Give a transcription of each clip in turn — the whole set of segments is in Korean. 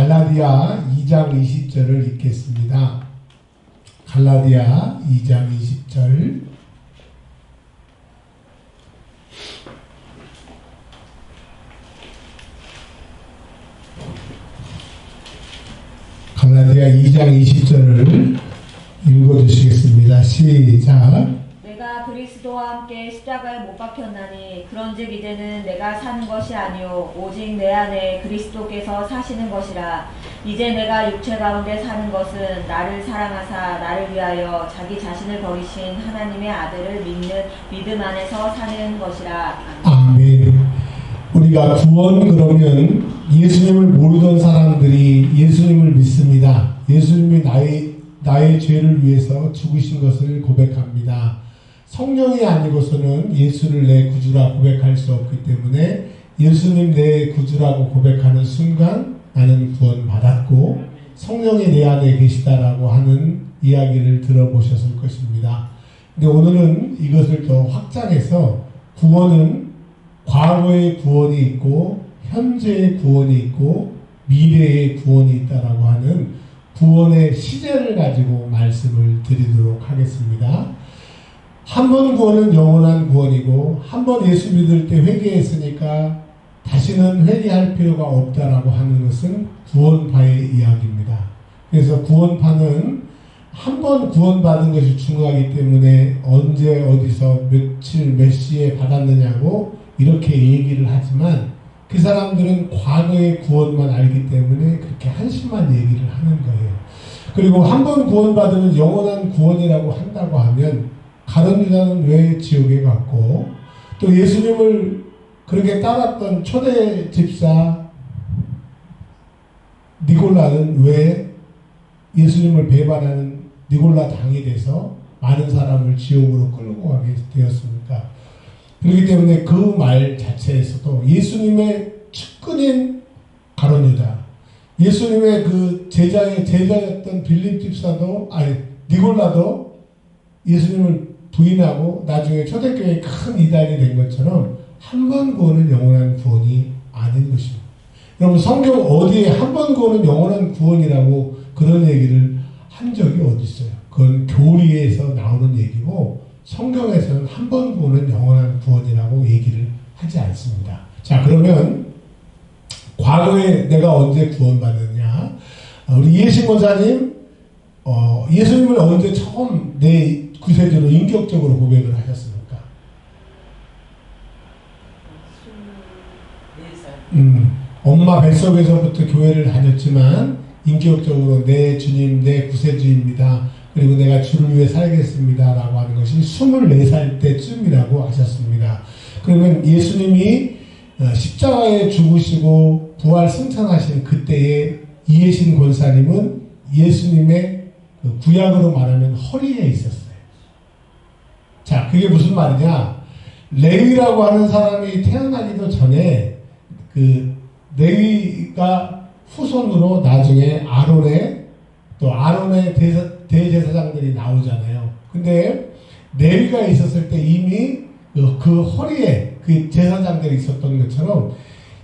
갈라디아 2장 20절을 읽겠습니다. 갈라디아 2장 20절 갈라디아 2장 20절을 읽어주시겠습니다. 시작. 내가 그리스도와 함께 십자가에 못 박혔나니 그런즉 이제는 내가 사는 것이 아니요 오직 내 안에 그리스도께서 사시는 것이라 이제 내가 육체 가운데 사는 것은 나를 사랑하사 나를 위하여 자기 자신을 버리신 하나님의 아들을 믿는 믿음 안에서 사는 것이라 아멘. 우리가 구원 그러면 예수님을 모르던 사람들이 예수님을 믿습니다. 예수님이 나의 나의 죄를 위해서 죽으신 것을 고백합니다. 성령이 아니고서는 예수를 내 구주라 고백할 수 없기 때문에 예수님 내 구주라고 고백하는 순간 나는 구원받았고 성령이 내 안에 계시다라고 하는 이야기를 들어보셨을 것입니다. 근데 오늘은 이것을 더 확장해서 구원은 과거의 구원이 있고 현재의 구원이 있고 미래의 구원이 있다라고 하는 구원의 시제를 가지고 말씀을 드리도록 하겠습니다. 한 번 구원은 영원한 구원이고 한 번 예수 믿을 때 회개했으니까 다시는 회개할 필요가 없다라고 하는 것은 구원파의 이야기입니다. 그래서 구원파는 한 번 구원받은 것이 중요하기 때문에 언제 어디서 며칠 몇 시에 받았느냐고 이렇게 얘기를 하지만 그 사람들은 과거의 구원만 알기 때문에 그렇게 한심한 얘기를 하는 거예요. 그리고 한 번 구원받으면 영원한 구원이라고 한다고 하면 가론 유다는 왜 지옥에 갔고 또 예수님을 그렇게 따랐던 초대 집사 니골라는 왜 예수님을 배반하는 니골라 당이 돼서 많은 사람을 지옥으로 끌고 가게 되었습니까? 그렇기 때문에 그 말 자체에서도 예수님의 측근인 가론 유다, 예수님의 그 제자의 제자였던 빌립 집사도 아니 니골라도 예수님을 부인하고 나중에 초대교회 큰 이단이 된 것처럼 한 번 구원은 영원한 구원이 아닌 것입니다. 여러분 성경 어디에 한 번 구원은 영원한 구원이라고 그런 얘기를 한 적이 어디 있어요? 그건 교리에서 나오는 얘기고 성경에서는 한 번 구원은 영원한 구원이라고 얘기를 하지 않습니다. 자 그러면 과거에 내가 언제 구원받았냐? 우리 예신 권사님 어, 예수님을 언제 처음 내 구세주로 인격적으로 고백을 하셨습니까? 24살. 음, 엄마 뱃속에서부터 교회를 다녔지만 인격적으로 내 주님, 내 구세주입니다. 그리고 내가 주를 위해 살겠습니다. 라고 하는 것이 24살 때쯤이라고 하셨습니다. 그러면 예수님이 어, 십자가에 죽으시고 부활 승천하신 그때에 이해신 권사님은 예수님의 그 구약으로 말하면 허리에 있었어요. 자, 그게 무슨 말이냐? 레위라고 하는 사람이 태어나기도 전에 그 레위가 후손으로 나중에 아론의 또 아론의 대사, 대제사장들이 나오잖아요. 근데 레위가 있었을 때 이미 그, 그 허리에 그 제사장들이 있었던 것처럼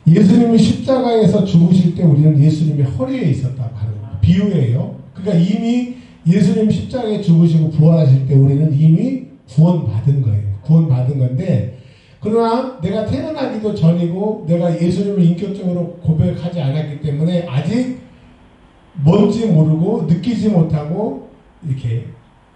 예수님이 십자가에서 죽으실 때 우리는 예수님의 허리에 있었다고 하는 거예요. 비유예요. 그러니까 이미 예수님 십자가에 죽으시고 부활하실 때 우리는 이미 구원받은 거예요. 구원받은 건데 그러나 내가 태어나기도 전이고 내가 예수님을 인격적으로 고백하지 않았기 때문에 아직 뭔지 모르고 느끼지 못하고 이렇게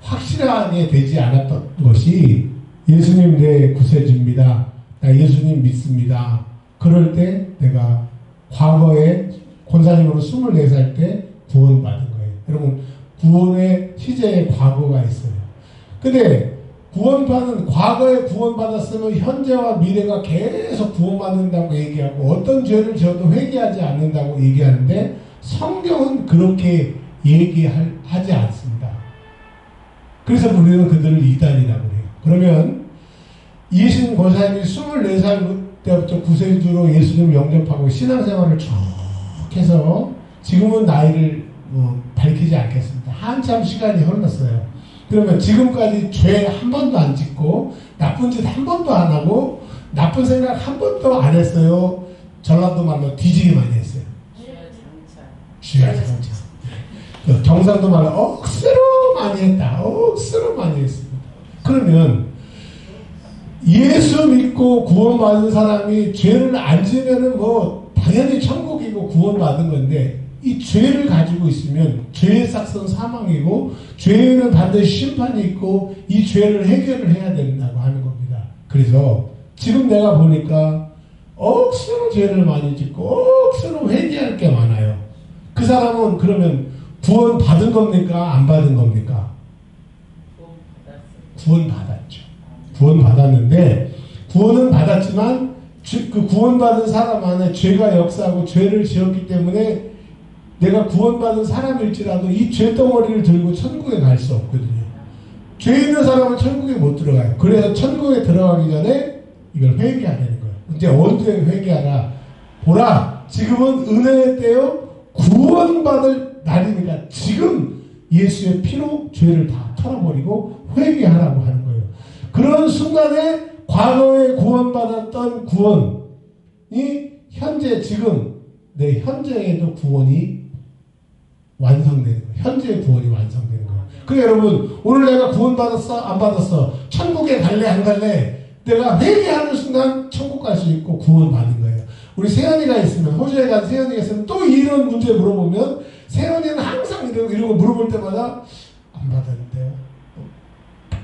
확실하게 되지 않았던 것이 예수님 내 구세주입니다. 나 예수님 믿습니다. 그럴 때 내가 과거에 권사님으로 24살 때 구원받은 거예요. 여러분 구원의 시제에 과거가 있어요. 근데 구원받은 과거에 구원받았으면 현재와 미래가 계속 구원받는다고 얘기하고 어떤 죄를 지어도 회개하지 않는다고 얘기하는데 성경은 그렇게 얘기하지 않습니다. 그래서 우리는 그들을 이단이라고 해요. 그러면 이신 권사님이 24살 때부터 구세주로 예수님을 영접하고 신앙생활을 쭉 해서 지금은 나이를 뭐 밝히지 않겠습니다. 한참 시간이 흘렀어요. 그러면 지금까지 죄 한 번도 안 짓고 나쁜 짓 한 번도 안 하고 나쁜 생각 한 번도 안 했어요. 전라도 말로 뒤지기 많이 했어요. 주야 장차. 그 경상도 말로 억수로 많이 했다. 억수로 많이 했습니다. 그러면 예수 믿고 구원받은 사람이 죄를 안 지면은 뭐 당연히 천국이고 구원받은 건데 이 죄를 가지고 있으면 죄의 싹은 사망이고 죄에는 반드시 심판이 있고 이 죄를 해결을 해야 된다고 하는 겁니다. 그래서 지금 내가 보니까 억수로 죄를 많이 짓고 억수로 회개할 게 많아요. 그 사람은 그러면 구원 받은 겁니까? 안 받은 겁니까? 구원 받았죠. 구원 받았는데 구원은 받았지만 주- 그 구원받은 사람 안에 죄가 역사하고 죄를 지었기 때문에 내가 구원받은 사람일지라도 이 죄 덩어리를 들고 천국에 갈 수 없거든요. 죄 있는 사람은 천국에 못 들어가요. 그래서 천국에 들어가기 전에 이걸 회개해야 되는 거예요. 이제 언제 회개하라? 보라, 지금은 은혜의 때요, 구원받을 날이니까 지금 예수의 피로 죄를 다 털어버리고 회개하라고 하는 거예요. 그런 순간에 과거에 구원받았던 구원이 현재 지금 내 현재에도 구원이 완성되는 거예요. 현재의 구원이 완성되는 거예요. 그러니까 여러분 오늘 내가 구원 받았어? 안 받았어? 천국에 갈래 안 갈래? 내가 회개하는 순간 천국 갈 수 있고 구원 받는 거예요. 우리 세연이가 있으면 호주에 간 세연이가 있으면 또 이런 문제 물어보면 세연이는 항상 이러고, 이러고 물어볼 때마다 안 받았는데요.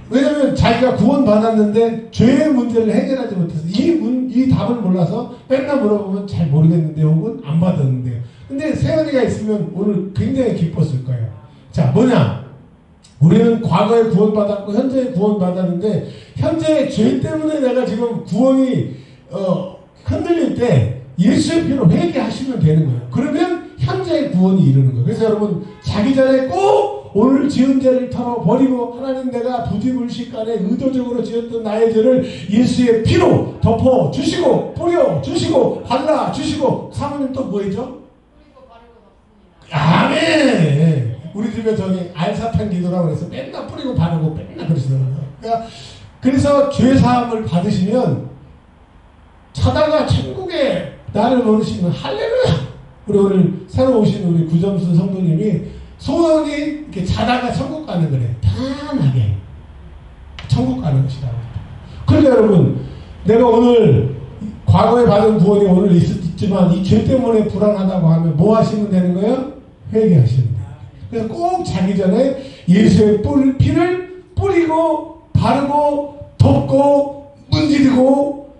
왜냐면 자기가 구원 받았는데 죄의 문제를 해결하지 못해서 이, 문, 이 답을 몰라서 맨날 물어보면 잘 모르겠는데 혹은 안 받았는데요. 근데 세연이가 있으면 오늘 굉장히 기뻤을 거예요. 자, 뭐냐? 우리는 과거에 구원받았고 현재에 구원받았는데 현재의 죄 때문에 내가 지금 구원이 어, 흔들릴 때 예수의 피로 회개하시면 되는 거예요. 그러면 현재의 구원이 이루는 거예요. 그래서 여러분 자기 전에 꼭 오늘 지은 죄를 털어버리고 하나님 내가 부지불식간에 의도적으로 지었던 나의 죄를 예수의 피로 덮어 주시고 뿌려 주시고 발라 주시고 사모님 또 뭐했죠? 아멘. 우리 집에 저기 알사탕 기도라고 해서 맨날 뿌리고 바르고 맨날 그러시더라고요. 그러니까 그래서 죄 사함을 받으시면 차다가 천국에 나를 모르시면 할렐루야. 우리 오늘 새로 오신 우리 구점순 성도님이 소원이 이렇게 자다가 천국 가는 거래. 편하게 천국 가는 것이라고. 그러니까 여러분 내가 오늘 과거에 받은 구원이 오늘 있, 있지만 이 죄 때문에 불안하다고 하면 뭐 하시면 되는 거예요? 돼요. 그래서 꼭 자기 전에 예수의 뿔, 피를 뿌리고 바르고 덮고 문지르고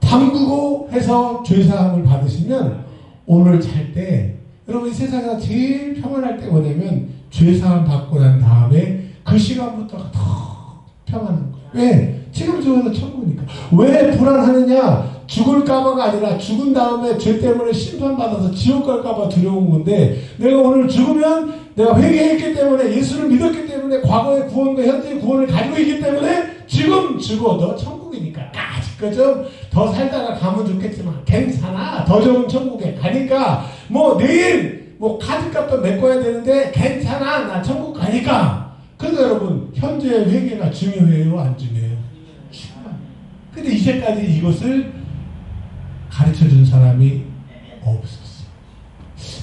담그고 해서 죄사함을 받으시면 오늘 잘 때 여러분 이 세상에서 제일 평안할 때 뭐냐면 죄사함 받고 난 다음에 그 시간부터가 더 평안한 거예요. 왜? 지금 저에서 천국이니까. 왜 불안하느냐? 죽을까봐가 아니라 죽은 다음에 죄 때문에 심판받아서 지옥 갈까봐 두려운 건데 내가 오늘 죽으면 내가 회개했기 때문에 예수를 믿었기 때문에 과거의 구원과 현재의 구원을 가지고 있기 때문에 지금 죽어도 천국이니까. 아직까지 좀더 살다가 가면 좋겠지만 괜찮아. 더 좋은 천국에 가니까. 뭐 내일 뭐 카드값도 메꿔야 되는데 괜찮아. 나 천국 가니까. 그래서 여러분 현재의 회개가 중요해요? 안? 중요해요. 근데 이제까지 이것을 가르쳐 준 사람이 없었어요.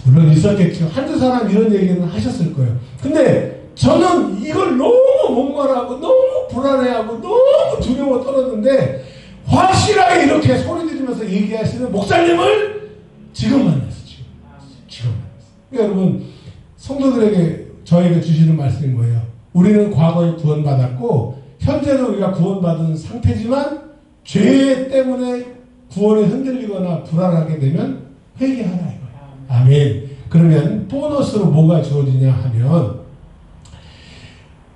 물론 있었겠죠. 한두 사람 이런 얘기는 하셨을 거예요. 근데 저는 이걸 너무 목말하고 너무 불안해하고 너무 두려워 떨었는데 확실하게 이렇게 소리 지르면서 얘기하시는 목사님을 지금 만났어요. 지금, 지금 만났어요. 그러니까 여러분 성도들에게 저에게 주시는 말씀이 뭐예요? 우리는 과거에 구원받았고 현재는 우리가 구원받은 상태지만 죄 때문에 구원이 흔들리거나 불안하게 되면 회개하라 이거예요. 아멘. 그러면 보너스로 뭐가 주어지냐 하면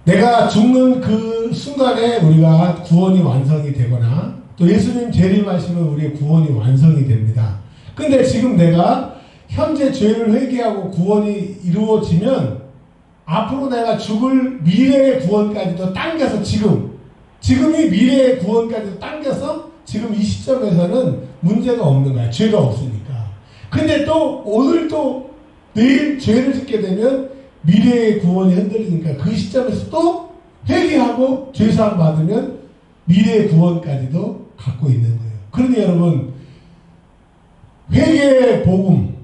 내가 죽는 그 순간에 우리가 구원이 완성이 되거나 또 예수님 재림하시면 우리의 구원이 완성이 됩니다. 근데 지금 내가 현재 죄를 회개하고 구원이 이루어지면 앞으로 내가 죽을 미래의 구원까지도 당겨서 지금 지금이 미래의 구원까지도 당겨서 지금 이 시점에서는 문제가 없는 거야. 죄가 없으니까. 근데 또 오늘 또 내일 죄를 짓게 되면 미래의 구원이 흔들리니까 그 시점에서 또 회개하고 죄사함 받으면 미래의 구원까지도 갖고 있는 거예요. 그러니 여러분 회개의 복음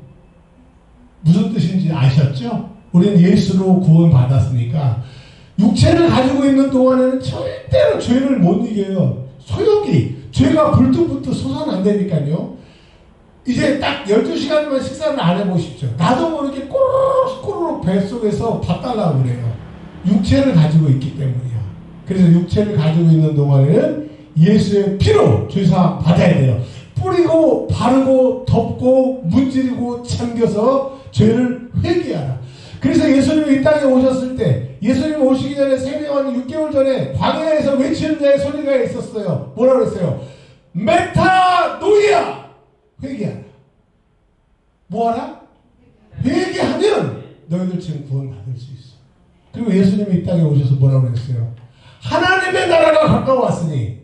무슨 뜻인지 아셨죠? 우리는 예수로 구원 받았으니까 육체를 가지고 있는 동안에는 절대로 죄를 못 이겨요. 소용이 죄가 불뚝불뚝 솟아는 안 되니까요. 이제 딱 12시간만 식사를 안 해보십시오. 나도 모르게 꼬르륵 꼬르륵 뱃속에서 밥 달라고 그래요. 육체를 가지고 있기 때문이야. 그래서 육체를 가지고 있는 동안에는 예수의 피로 죄사 받아야 돼요. 뿌리고 바르고 덮고 문지르고 참겨서 죄를 회개하라. 그래서 예수님이 이 땅에 오셨을 때 예수님 오시기 전에 3년 6개월 전에 광야에서 외치는 자의 소리가 있었어요. 뭐라 그랬어요? 메타노이야! 회개하라. 뭐하라? 회개하면 너희들 지금 구원 받을 수 있어. 그리고 예수님이 이 땅에 오셔서 뭐라고 그랬어요? 하나님의 나라가 가까웠으니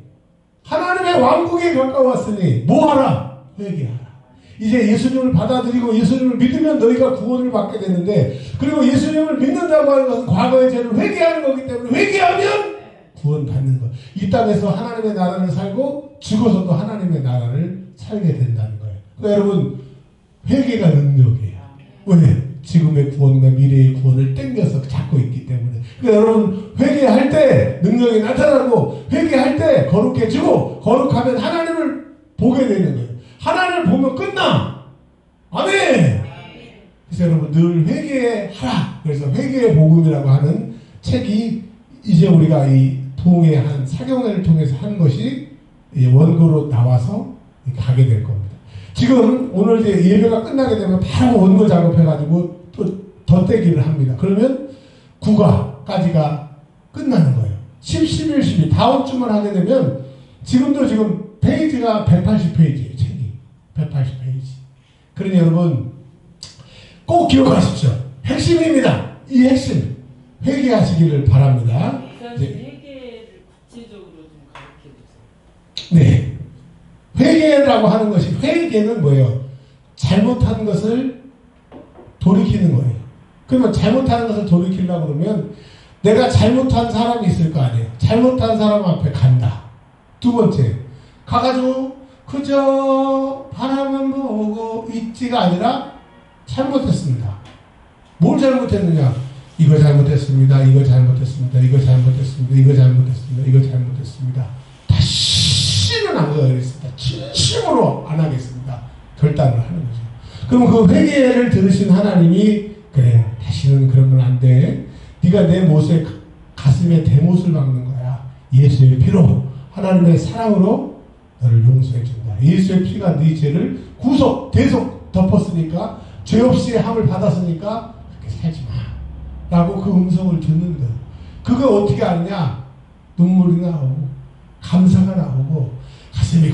하나님의 왕국에 가까웠으니 뭐하라? 회개하라. 이제 예수님을 받아들이고 예수님을 믿으면 너희가 구원을 받게 되는데 그리고 예수님을 믿는다고 하는 것은 과거의 죄를 회개하는 거기 때문에 회개하면 구원 받는 것. 이 땅에서 하나님의 나라를 살고 죽어서도 하나님의 나라를 살게 된다는 거예요. 그러니까 여러분 회개가 능력이에요. 왜? 지금의 구원과 미래의 구원을 땡겨서 잡고 있기 때문에. 그러니까 여러분 회개할 때 능력이 나타나고 회개할 때 거룩해지고 거룩하면 하나님을 보게 되는 거예요. 하나님을 보면 끝나. 아멘. 그래서 여러분 늘 회개하라. 그래서 회개의 복음이라고 하는 책이 이제 우리가 이 부흥의 한 사경회를 통해서 한 것이 원고로 나와서 가게 될 겁니다. 지금 오늘 이제 예배가 끝나게 되면 바로 원고 작업해가지고 또 덧대기를 합니다. 그러면 국가까지가 끝나는 거예요. 10, 11, 12 다음 주만 하게 되면 지금도 지금 페이지가 180페이지예요. 책이 180페이지. 그러니 여러분 꼭 기억하십시오. 핵심입니다. 이 핵심 회개하시기를 바랍니다. 목사님 이제 회개를 구체적으로 좀 가르쳐 주세요. 네. 회개라고 하는 것이 회개는 뭐예요? 잘못한 것을 돌이키는 거예요. 그러면 잘못하는 것을 돌이키려고 그러면 내가 잘못한 사람이 있을 거 아니에요. 잘못한 사람 앞에 간다. 두 번째, 가가지고 그저 바라만 보고 있지가 아니라 잘못했습니다. 뭘 잘못했느냐? 이거 잘못했습니다. 이거 잘못했습니다. 이거 잘못했습니다. 이거 잘못했습니다. 이거 잘못했습니다. 다시는 안 가겠습니다. 진심으로 안 하겠습니다. 결단을 하는 거죠. 그럼 그 회개를 들으신 하나님이 그래 다시는 그러면 안 돼. 네가 내 못에 가- 가슴에 대못을 박는 거야. 예수의 피로 하나님의 사랑으로 너를 용서해 준다. 예수의 피가 네 죄를 구속 대속 덮었으니까 죄 없이 함을 받았으니까 그렇게 살지 마. 라고 그 음성을 듣는 거야. 그거 어떻게 알냐? 눈물이 나오고 감사가 나오고 가슴이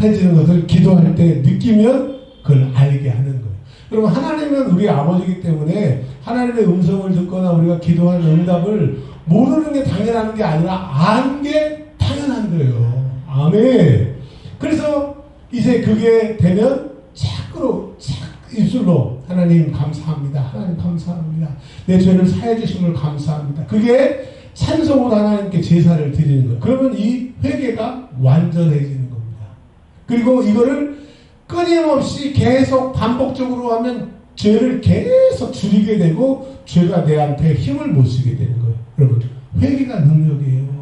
고요해지는 것을 기도할 때 느끼면 그걸 알게 하는 거예요. 여러분 하나님은 우리 아버지이기 때문에 하나님의 음성을 듣거나 우리가 기도하는 응답을 모르는 게 당연한 게 아니라 아는 게 당연한 거예요. 아멘. 그래서 이제 그게 되면 자꾸로 자 입술로 하나님 감사합니다. 하나님 감사합니다. 내 죄를 사해 주심을 감사합니다. 그게 찬송으로 하나님께 제사를 드리는 거예요. 그러면 이 회개가 완전해지는 겁니다. 그리고 이거를 끊임없이 계속 반복적으로 하면 죄를 계속 줄이게 되고 죄가 내한테 힘을 못 쓰게 되는 거예요. 여러분, 회개가 능력이에요.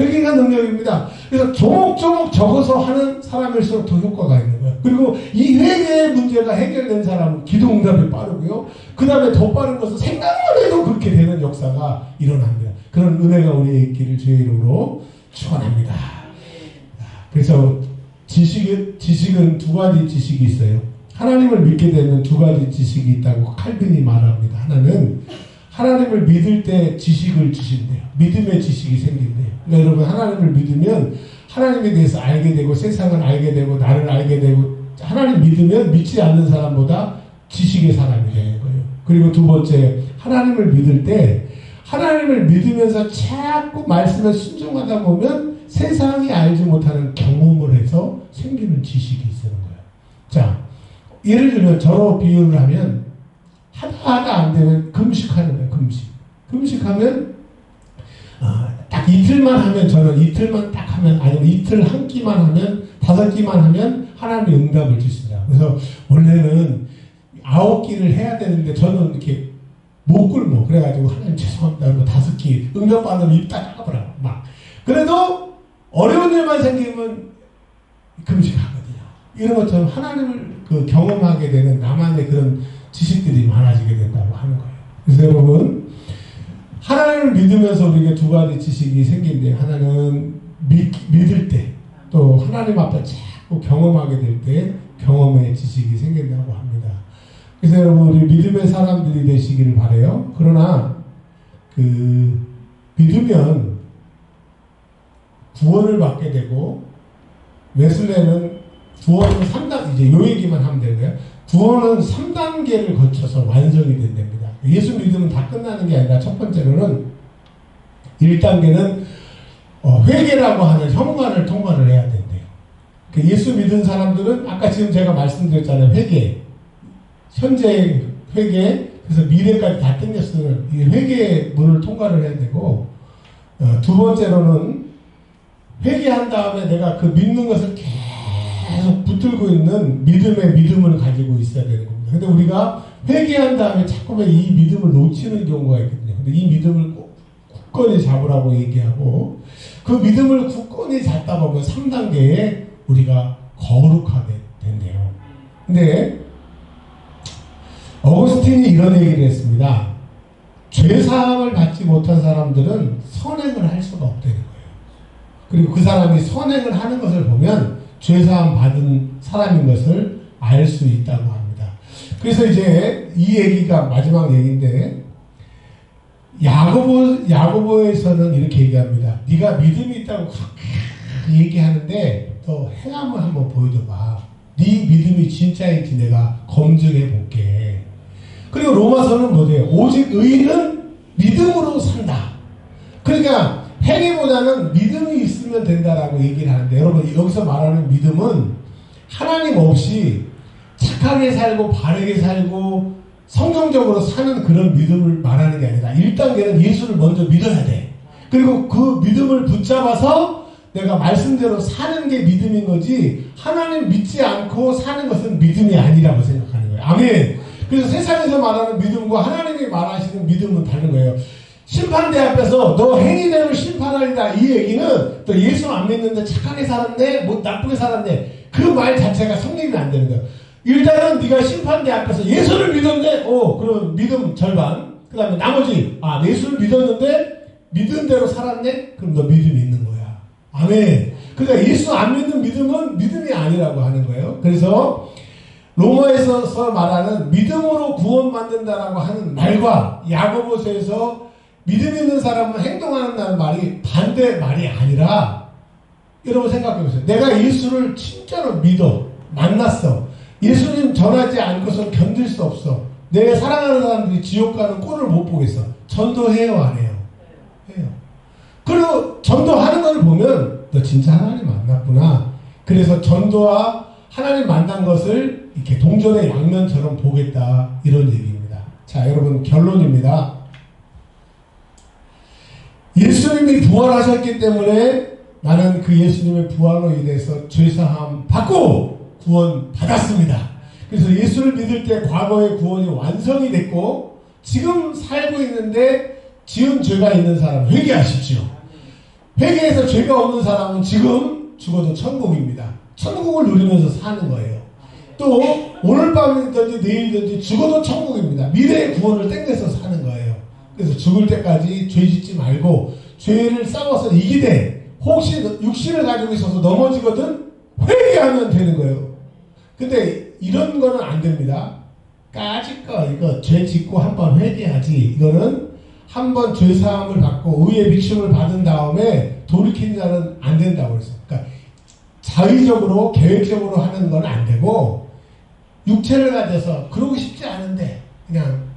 회개가 능력입니다. 그래서 조목조목 적어서 하는 사람일수록 더 효과가 있는 거예요. 그리고 이 회개의 문제가 해결된 사람은 기도 응답이 빠르고요. 그 다음에 더 빠른 것은 생각만 해도 그렇게 되는 역사가 일어납니다. 그런 은혜가 우리의 있기를 주의 이름으로 축원합니다. 그래서 지식은, 지식은 두 가지 지식이 있어요. 하나님을 믿게 되면 두 가지 지식이 있다고 칼빈이 말합니다. 하나는 하나님을 믿을 때 지식을 주신대요. 믿음의 지식이 생긴대요. 그러니까 여러분 하나님을 믿으면 하나님에 대해서 알게 되고 세상을 알게 되고 나를 알게 되고 하나님 믿으면 믿지 않는 사람보다 지식의 사람이 되는 거예요. 그리고 두 번째 하나님을 믿을 때 하나님을 믿으면서 자꾸 말씀에 순종하다 보면 세상이 알지 못하는 경험을 해서 생기는 지식이 거예요. 자, 예를 들면 저로 비유를 하면 하다 안 되면 금식하는 거예요. 금식. 금식하면 아, 딱 이틀만 하면 저는 이틀만 딱 하면 아니면 이틀 한 끼만 하면 다섯 끼만 하면 하나님이 응답을 주신다. 그래서 원래는 아홉 끼를 해야 되는데 저는 이렇게 못 굶어. 그래가지고 하나님 죄송합니다. 뭐 다섯 끼 응답 받으면 입다 까버려. 막 그래도 어려운 일만 생기면 금식하거든요. 이런 것처럼 하나님을 그 경험하게 되는 나만의 그런 지식들이 많아지게 된다고 하는 거예요. 그래서 여러분 하나님을 믿으면서 우리에게 두 가지 지식이 생긴데 하나는 믿, 믿을 때 또 하나님 앞에 자꾸 경험하게 될 때 경험의 지식이 생긴다고 합니다. 그래서 여러분 우리 믿음의 사람들이 되시기를 바래요. 그러나 그 믿으면 구원을 받게 되고 웨슬레는 구원은 3단 이제 요 얘기만 하면 되고요. 구원은 3단계를 거쳐서 완성이 된답니다. 예수 믿으면 다 끝나는 게 아니라 첫 번째로는 1단계는 어, 회개라고 하는 현관을 통과를 해야 된대요. 그 예수 믿은 사람들은 아까 지금 제가 말씀드렸잖아요. 회개. 현재 회개, 그래서 미래까지 다 땡겼으면 이 회개의 문을 통과를 해야 되고, 어, 두 번째로는 회개한 다음에 내가 그 믿는 것을 붙들고 있는 믿음의 믿음을 가지고 있어야 되는 겁니다. 근데 우리가 회개한 다음에 자꾸만 이 믿음을 놓치는 경우가 있거든요. 근데 이 믿음을 꼭 굳건히 잡으라고 얘기하고 그 믿음을 굳건히 잡다 보면 3단계에 우리가 거룩하게 된대요. 근데 어거스틴이 이런 얘기를 했습니다. 죄사함을 받지 못한 사람들은 선행을 할 수가 없다는 거예요. 그리고 그 사람이 선행을 하는 것을 보면 죄사함 받은 사람인 것을 알 수 있다고 합니다. 그래서 이제 이 얘기가 마지막 얘기인데 야고보 야고보에서는 이렇게 얘기합니다. 네가 믿음이 있다고 그렇게 얘기하는데 더 행함을 한번 보여줘봐. 네 믿음이 진짜인지 내가 검증해 볼게. 그리고 로마서는 뭐래요? 오직 의인은 믿음으로 산다. 그러니까 행위보다는 믿음이 있으면 된다라고 얘기를 하는데 여러분 여기서 말하는 믿음은 하나님 없이 착하게 살고 바르게 살고 성경적으로 사는 그런 믿음을 말하는 게 아니라 1단계는 예수를 먼저 믿어야 돼. 그리고 그 믿음을 붙잡아서 내가 말씀대로 사는 게 믿음인 거지 하나님 믿지 않고 사는 것은 믿음이 아니라고 생각하는 거예요. 아멘. 그래서 세상에서 말하는 믿음과 하나님이 말하시는 믿음은 다른 거예요. 심판대 앞에서 너 행위대로 심판하리다 이 얘기는 또 예수 안 믿는데 착하게 살았네 뭐 나쁘게 살았네 그 말 자체가 성립이 안 되는 거예요. 일단은 네가 심판대 앞에서 예수를 믿었네 오 그럼 믿음 절반 그 다음에 나머지 아 예수를 믿었는데 믿은 대로 살았네 그럼 너 믿음이 있는 거야. 아멘. 그러니까 예수 안 믿는 믿음은 믿음이 아니라고 하는 거예요. 그래서 로마에서 말하는 믿음으로 구원받는다라고 하는 말과 야고보서에서 믿음 있는 사람은 행동한다는 말이 반대 말이 아니라 여러분 생각해 보세요. 내가 예수를 진짜로 믿어 만났어. 예수님 전하지 않고서 견딜 수 없어. 내 사랑하는 사람들이 지옥 가는 꼴을 못 보겠어. 전도해요 안 해요? 해요. 그리고 전도하는 걸 보면 너 진짜 하나님 만났구나. 그래서 전도와 하나님 만난 것을 이렇게 동전의 양면처럼 보겠다 이런 얘기입니다. 자 여러분 결론입니다. 예수님이 부활하셨기 때문에 나는 그 예수님의 부활로 인해서 죄사함 받고 구원 받았습니다. 그래서 예수를 믿을 때 과거의 구원이 완성이 됐고 지금 살고 있는데 지은 죄가 있는 사람 회개하십시오. 회개해서 죄가 없는 사람은 지금 죽어도 천국입니다. 천국을 누리면서 사는 거예요. 또 오늘 밤이든지 내일이든지 죽어도 천국입니다. 미래의 구원을 땡겨서 사는 거예요. 그래서 죽을 때까지 죄 짓지 말고 죄를 싸워서 이기되 혹시 육신을 가지고 있어서 넘어지거든 회개하면 되는 거예요. 근데 이런 거는 안 됩니다. 까짓 거 이거 죄 짓고 한 번 회개하지 이거는 한 번 죄 사함을 받고 의의 빅심을 받은 다음에 돌이킨 자는 안 된다고 그랬어요. 그러니까 자의적으로 계획적으로 하는 건 안 되고 육체를 가져서 그러고 싶지 않은데 그냥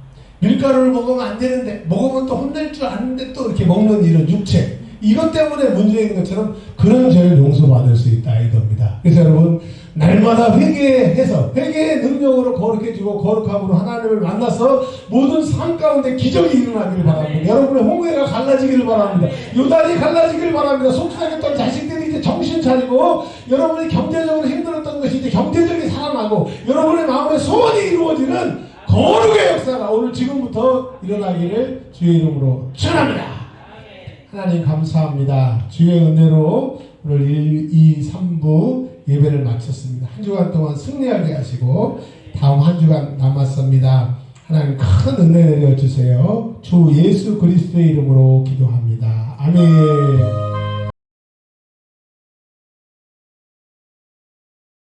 밀가루를 먹으면 안 되는데 먹으면 또 혼낼 줄 아는데 또 이렇게 먹는 이런 육체 이것 때문에 문제인 것처럼 그런 죄를 용서받을 수 있다 이겁니다. 그래서 여러분 날마다 회개해서 회개의 능력으로 거룩해지고 거룩함으로 하나님을 만나서 모든 삶 가운데 기적이 일어나기를 바랍니다. 여러분의 홍해가 갈라지기를 바랍니다. 요단이 갈라지기를 바랍니다. 속상했던 자식들이 이제 정신 차리고 여러분이 경제적으로 힘들었던 것이 이제 경제적인 살아나고 여러분의 마음의 소원이 이루어지는 거룩의 역사가 오늘 지금부터 일어나기를 주의 이름으로 축원합니다. 하나님 감사합니다. 주의 은혜로 오늘 1, 2, 3부 예배를 마쳤습니다. 한 주간 동안 승리하게 하시고 다음 한 주간 남았습니다. 하나님 큰 은혜 내려주세요. 주 예수 그리스도의 이름으로 기도합니다. 아멘.